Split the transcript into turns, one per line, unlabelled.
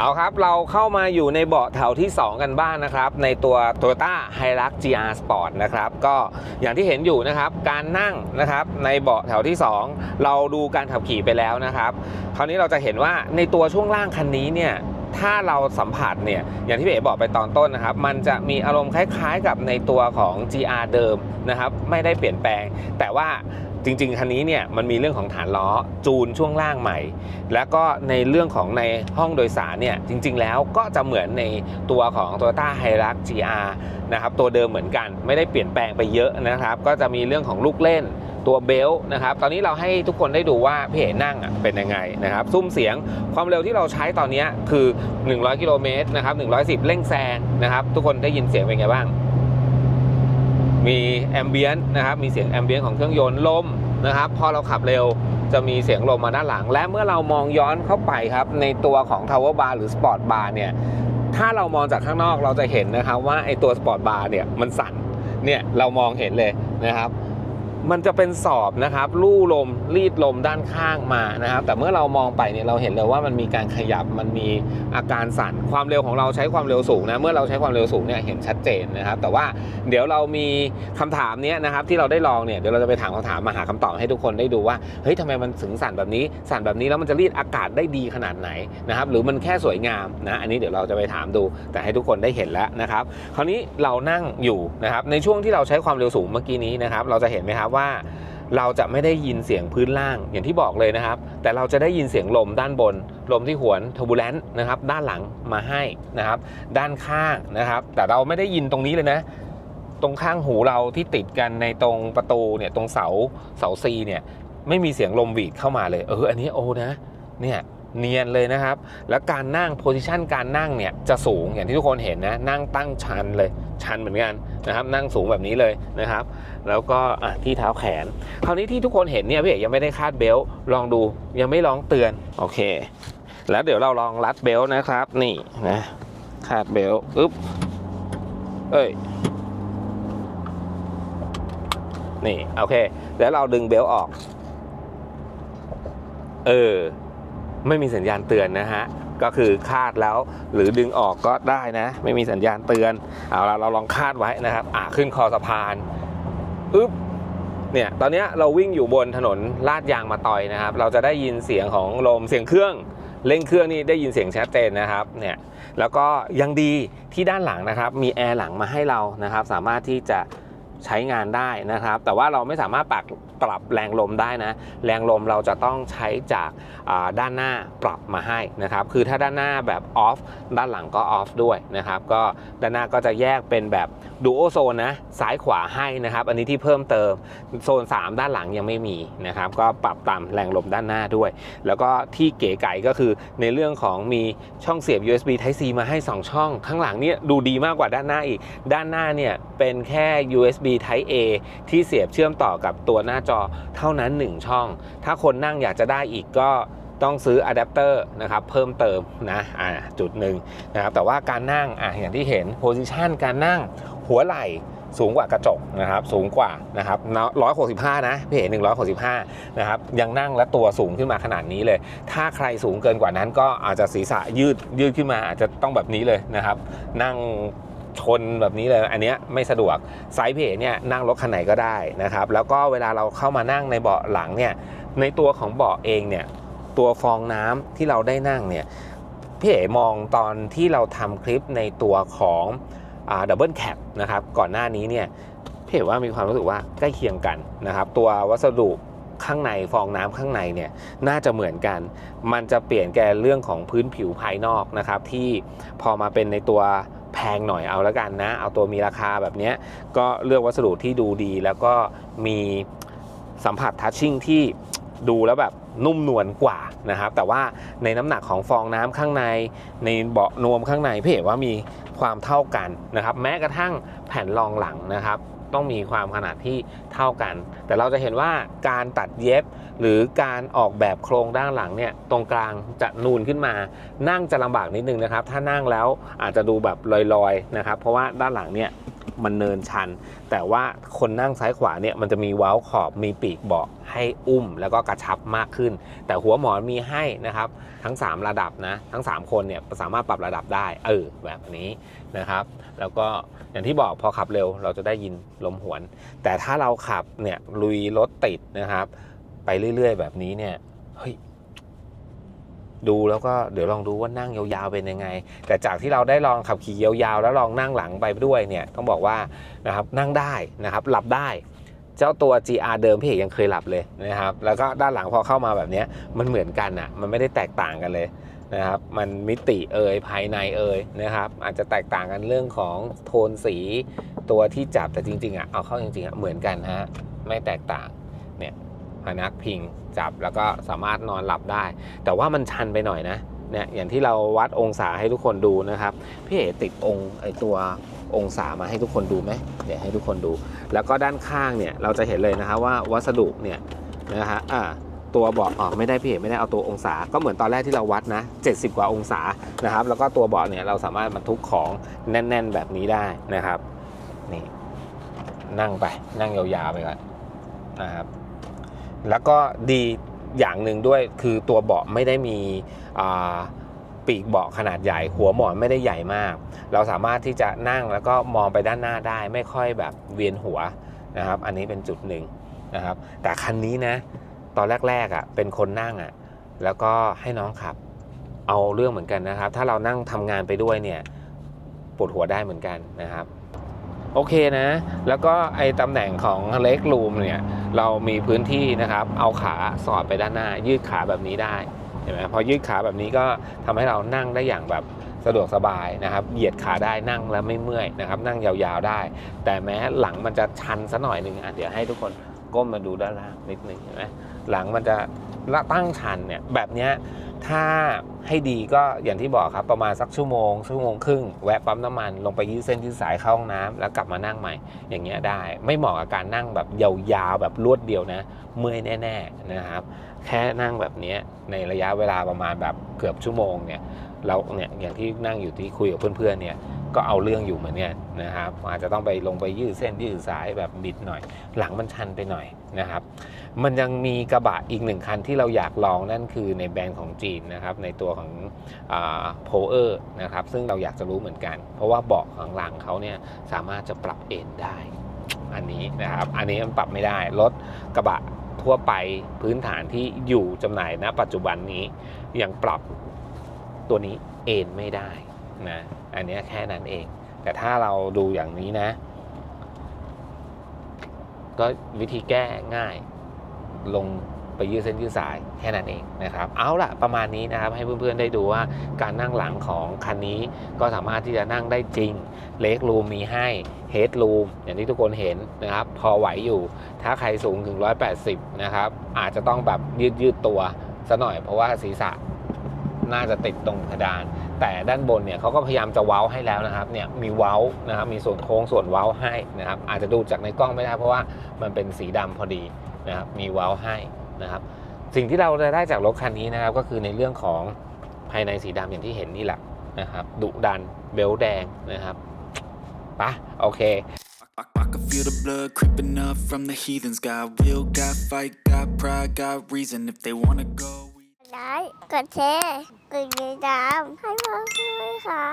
เอาครับ เราเข้ามาอยู่ในเบาะแถวที่ 2 กันบ้างนะครับ ในตัว Toyota Hilux GR Sport นะครับ ก็อย่างที่เห็นอยู่นะครับ การนั่งนะครับในเบาะแถวที่ 2 เราดูการขับขี่ไปแล้วนะครับ คราวนี้เราจะเห็นว่าในตัวช่วงล่างคันนี้เนี่ยถ้าเราสัมผัสเนี่ยอย่างที่เอ๋บอกไปตอนต้นนะครับ มันจะมีอารมณ์คล้ายๆกับในตัวของ GR เดิมนะครับ ไม่ได้เปลี่ยนแปลง แต่ว่า จริงๆคันนี้เนี่ยมันมีเรื่องของฐานล้อจูนช่วงล่างใหม่ แล้วก็ในเรื่องของในห้องโดยสารเนี่ยจริง ๆ แล้วก็จะเหมือนในตัวของ Toyota Hilux GR นะครับตัวเดิมเหมือนกันไม่ได้เปลี่ยนแปลงไปเยอะนะครับ ก็จะมีเรื่องของลูกเล่นตัวเบลต์นะครับ ตอนนี้เราให้ทุกคนได้ดูว่าพี่เอ๋นั่งอะเป็นยังไงนะครับ ซุ้มเสียงความเร็วที่เราใช้ตอนนี้คือ 100 กิโลเมตรนะครับ110 เร่งแซงนะครับ ทุกคนได้ยินเสียงเป็นไงบ้าง มีแอมเบียนนะครับมีเสียงแอมเบียนของเครื่องยนต์ลมนะครับพอเราขับเร็วจะมีเสียงลมมาด้านหลัง และเมื่อเรามองย้อนเข้าไปครับ ในตัวของ Tower Bar หรือ Sport Bar เนี่ยถ้าเรามองจากข้างนอกเราจะเห็นนะครับว่าไอตัว Sport Bar เนี่ยมันสั่นเนี่ยเรามองเห็นเลยนะครับ มันจะเป็นสอบนะครับลู่ลมรีดลมด้านข้างมานะครับ แต่เมื่อเรามองไปเนี่ยเราเห็นเลยว่ามันมีการขยับมันมีอาการสั่นความเร็วของเราใช้ความเร็วสูงนะเมื่อเราใช้ความเร็วสูงเนี่ยเห็นชัดเจนนะครับ แต่ว่าเดี๋ยวเรามีคำถามเนี้ยนะครับที่เราได้ลองเนี่ยเดี๋ยวเราจะไปถามคำถามมาหาคำตอบให้ทุกคนได้ดูว่าเฮ้ยทำไมมันถึงสั่นแบบนี้สั่นแบบนี้แล้วมันจะรีดอากาศได้ดีขนาดไหนนะครับ หรือมันแค่สวยงามนะอันนี้เดี๋ยวเราจะไปถามดู แต่ให้ทุกคนได้เห็นแล้วนะครับ คราวนี้เรานั่งอยู่นะครับในช่วงที่เราใช้ความเร็วสูงเมื่อกี้นี้นะครับเราจะเห็นไหมครับว่าเราจะไม่ได้ยินเสียงพื้นล่างอย่างที่บอกเลยนะครับ แต่เราจะได้ยินเสียงลมด้านบน ลมที่หวนท u r b u l e n c e นะครับด้านหลังมาให้นะครับ ด้านข้างนะครับ แต่เราไม่ได้ยินตรงนี้เลยนะ ตรงข้างหูเราที่ติดกันในตรงประตูเนี่ยตรงเสาเสาซีเนี่ยไม่มีเสียงลมหวีดเข้ามาเลย เอออันนี้โอนะเนี่ย เนียนเลยนะครับ แล้วการนั่งโพซิชันการนั่งเนี่ยจะสูงอย่างที่ทุกคนเห็นนะ นั่งตั้งชันเลยชันเหมือนกันนะครับ นั่งสูงแบบนี้เลยนะครับ แล้วก็ที่เท้าแขน คราวนี้ที่ทุกคนเห็นเนี่ยพี่เอกยังไม่ได้คาดเบลต์ลองดูยังไม่ลองเตือนโอเค แล้วเดี๋ยวเราลองรัดเบลต์นะครับ นี่นะคาดเบลต์อึ๊บเอ้ยนี่โอเค แล้วเราดึงเบลต์ออก เออ ไม่มีสัญญาณเตือนนะฮะก็คือคาดแล้วหรือดึงออกก็ได้นะ ไม่มีสัญญาณเตือนเอาละเราลองคาดไว้นะครับ อ่าขึ้นคอสะพานอึ๊บเนี่ยตอนนี้เราวิ่งอยู่บนถนนลาดยางมาต่อยนะครับ เราจะได้ยินเสียงของลมเสียงเครื่องเร่งเครื่องนี่ได้ยินเสียงชัดเจนนะครับเนี่ยแล้วก็ยังดีที่ด้านหลังนะครับ มีแอร์หลังมาให้เรานะครับ สามารถที่จะ ใช้งานได้นะครับ แต่ว่าเราไม่สามารถปรับปรับแรงลมได้นะ แรงลมเราจะต้องใช้จากาด้านหน้าปรับมาให้นะครับ คือถ้าด้านหน้าแบบออฟด้านหลังก็ออฟด้วยนะครับ ก็ด้านหน้าก็จะแยกเป็นแบบดูโอโซนนะซ้ายขวาให้นะครับ อันนี้ที่เพิ่มเติมโซน 3 ด้านหลังยังไม่มีนะครับ ก็ปรับตามแรงลมด้านหน้าด้วย แล้วก็ที่เก๋ไก่ก็คือในเรื่องของมีช่องเสียบ USB Type C มาให้ 2 ช่อง ข้างหลังเนี่ยดูดีมากกว่าด้านหน้าอีก ด้านหน้าเนี่ยเป็นแค่ USB Type A ที่เสียบเชื่อมต่อกับตัวหน้าจอเท่านั้น 1 ช่อง ถ้าคนนั่งอยากจะได้อีกก็ต้องซื้ออะแดปเตอร์นะครับเพิ่มเติมนะอ่าจุดหนึ่งนะครับแต่ว่าการนั่งอะอย่างที่เห็นโพซิชันการนั่ง หัวไหล่สูงกว่ากระจกนะครับสูงกว่านะครับร้อยหกสิบห้านะพี่เห็นหนึ่งร้อยหกสิบห้านะครับยังนั่งและตัวสูงขึ้นมาขนาดนี้เลย ถ้าใครสูงเกินกว่านั้นก็อาจจะศีรษะยืดยืดขึ้นมาอาจจะต้องแบบนี้เลยนะครับ นั่งชนแบบนี้เลยอันเนี้ยไม่สะดวกไซส์เพจเนี่ยนั่งรถคันไหนก็ได้นะครับ แล้วก็เวลาเราเข้ามานั่งในเบาะหลังเนี่ยในตัวของเบาะเองเนี่ยตัวฟองน้ำที่เราได้นั่งเนี่ยพี่เอ๋มองตอนที่เราทำคลิปในตัวของ ดับเบิลแคปนะครับก่อนหน้านี้เนี่ยพี่เอ๋ว่ามีความรู้สึกว่าใกล้เคียงกันนะครับตัววัสดุข้างในฟองน้ำข้างในเนี่ยน่าจะเหมือนกัน มันจะเปลี่ยนแกเรื่องของพื้นผิวภายนอกนะครับที่พอมาเป็นในตัวแพงหน่อยเอาแล้วกันนะ เอาตัวมีราคาแบบเนี้ยก็เลือกวัสดุที่ดูดี แล้วก็มีสัมผัสทัชชิ่งที่ดูแล้วแบบ นุ่มนวลกว่านะครับ แต่ว่าในน้ำหนักของฟองน้ำข้างใน ในเบาะนวมข้างในพี่เห็นว่ามีความเท่ากันนะครับ แม้กระทั่งแผ่นรองหลังนะครับ ต้องมีความขนาดที่เท่ากัน แต่เราจะเห็นว่าการตัดเย็บหรือการออกแบบโครงด้านหลังเนี่ยตรงกลางจะนูนขึ้นมา นั่งจะลำบากนิดนึงนะครับ ถ้านั่งแล้วอาจจะดูแบบลอยๆนะครับ เพราะว่าด้านหลังเนี่ย มันเนินชัน แต่ว่าคนนั่งซ้ายขวาเนี่ยมันจะมีเว้าขอบมีปีกเบาะให้อุ้มแล้วก็กระชับมากขึ้น แต่หัวหมอนมีให้นะครับทั้ง 3 ระดับนะทั้ง 3 คนเนี่ยสามารถปรับระดับได้เออแบบนี้นะครับ แล้วก็อย่างที่บอกพอขับเร็วเราจะได้ยินลมหวน แต่ถ้าเราขับเนี่ยลุยรถติดนะครับ ไปเรื่อย ๆ แบบนี้เนี่ยเฮ้ย ดูแล้วก็เดี๋ยวลองดูว่านั่งยาวๆเป็นยังไง แต่จากที่เราได้ลองขับขี่ยาวๆ แล้วลองนั่งหลังไปด้วยเนี่ยต้องบอกว่านะครับนั่งได้นะครับหลับได้เจ้าตัว GR เดิมพี่เอกยังเคยหลับเลยนะครับ แล้วก็ด้านหลังพอเข้ามาแบบนี้มันเหมือนกันอะ่ะ มันไม่ได้แตกต่างกันเลยนะครับ มันมิติเอ่ยภายในเอ่ยนะครับ อาจจะแตกต่างกันเรื่องของโทนสีตัวที่จับแต่จริงๆอะ่ะเอาเข้าจริงๆอะ่ะเหมือนกันฮะไม่แตกต่างเนี่ย พนักพิงจับแล้วก็สามารถนอนหลับได้ แต่ว่ามันชันไปหน่อยนะเนี่ยอย่างที่เราวัดองศาให้ทุกคนดูนะครับพี่เอติดองค์ไอตัวองศามาให้ทุกคนดูไหมเดี๋ยวให้ทุกคนดู แล้วก็ด้านข้างเนี่ยเราจะเห็นเลยนะครับว่าวัสดุเนี่ยนะฮะอ่าตัวเบาะออกไม่ได้พี่เอ๋ไม่ได้เอาตัวองศา ก็เหมือนตอนแรกที่เราวัดนะ 70 กว่าองศานะครับ แล้วก็ตัวเบาะเนี่ยเราสามารถบรรทุกของแน่น ๆ แบบนี้ได้นะครับนี่นั่งไปนั่งยาวๆไปก่อนนะครับ แล้วก็ดีอย่างหนึ่งด้วยคือตัวเบาะไม่ได้มีปีกเบาะขนาดใหญ่ หัวหมอนไม่ได้ใหญ่มาก เราสามารถที่จะนั่งแล้วก็มองไปด้านหน้าได้ ไม่ค่อยแบบเวียนหัวนะครับ อันนี้เป็นจุดหนึ่งนะครับ แต่คันนี้นะ ตอนแรกๆอะเป็นคนนั่งอะแล้วก็ให้น้องขับ เอาเรื่องเหมือนกันนะครับ ถ้าเรานั่งทำงานไปด้วยเนี่ยปวดหัวได้เหมือนกันนะครับ โอเคนะ แล้วก็ไอ้ตำแหน่งของเล็กรูมเนี่ย เรามีพื้นที่นะครับ เอาขาสอดไปด้านหน้า ยืดขาแบบนี้ได้เห็นไหมพอยืดขาแบบนี้ก็ทำให้เรานั่งได้อย่างแบบสะดวกสบายนะครับ เหยียดขาได้นั่งแล้วไม่เมื่อยนะครับ นั่งยาวๆได้ แต่แม้หลังมันจะชันซะหน่อยหนึ่งอะเดี๋ยวให้ทุกคนก้มมาดูด้านล่างนิดหนึ่งเห็นไหมหลังมันจะละตั้งชันเนี่ยแบบเนี้ย ถ้าให้ดีก็อย่างที่บอกครับประมาณสักชั่วโมงชั่วโมงครึ่งแวะปั๊มน้ำมันลงไปยืดเส้นยืดสายเข้าห้องน้ำแล้วกลับมานั่งใหม่ อย่างเงี้ยได้ ไม่เหมาะกับการนั่งแบบยาวๆแบบรวดเดียวนะ เมื่อยแน่ ๆนะครับ แค่นั่งแบบนี้ในระยะเวลาประมาณแบบเกือบชั่วโมงเนี่ยเราเนี่ยอย่างที่นั่งอยู่ที่คุยกับเพื่อนๆเนี่ย ก็เอาเรื่องอยู่เหมือนเนี่ยนะครับอาจจะต้องไปลงไปยืดเส้นยืดสายแบบบิดหน่อย หลังมันชันไปหน่อยนะครับ มันยังมีกระบะอีกหนึ่งคันที่เราอยากลองนั่นคือในแบรนด์ของจีนนะครับ ในตัวของโพเออร์นะครับ ซึ่งเราอยากจะรู้เหมือนกัน เพราะว่าเบาะข้างหลังเขาเนี่ยสามารถจะปรับเอนได้ อันนี้นะครับ อันนี้มันปรับไม่ได้รถกระบะทั่วไปพื้นฐานที่อยู่จำหน่ายณ ปัจจุบันนี้ยังปรับตัวนี้เอนไม่ได้ นะอันนี้แค่นั้นเอง แต่ถ้าเราดูอย่างนี้นะ ก็วิธีแก้ง่าย ลงไปยืดเส้นยืดสายแค่นั้นเองนะครับ เอาล่ะประมาณนี้นะครับ ให้เพื่อนๆได้ดูว่าการนั่งหลังของคันนี้ก็สามารถที่จะนั่งได้จริงเล็กรูมมีให้เฮดรูมอย่างที่ทุกคนเห็นนะครับ พอไหวอยู่ ถ้าใครสูงถึง 180 นะครับ อาจจะต้องแบบยืดยืดตัวซะหน่อยเพราะว่าศีรษะ น่าจะติดตรงเพดาน แต่ด้านบนเนี่ยเขาก็พยายามจะเว้าให้แล้วนะครับเนี่ยมีเว้านะครับมีส่วนโค้งส่วนเว้าให้นะครับอาจจะดูจากในกล้องไม่ได้เพราะว่ามันเป็นสีดำพอดีนะครับมีเว้าให้นะครับสิ่งที่เราจะได้จากรถคันนี้นะครับก็คือในเรื่องของภายในสีดำอย่างที่เห็นนี่แหละนะครับดุดันเบลต์แดงนะครับปะโอเค
feel the blood creeping up from the heathens. Got will, got fight, got pride, got reason. If they wanna go.
ไลค์ กดแชร์ กดติดตามให้พ่อด้วยค่ะ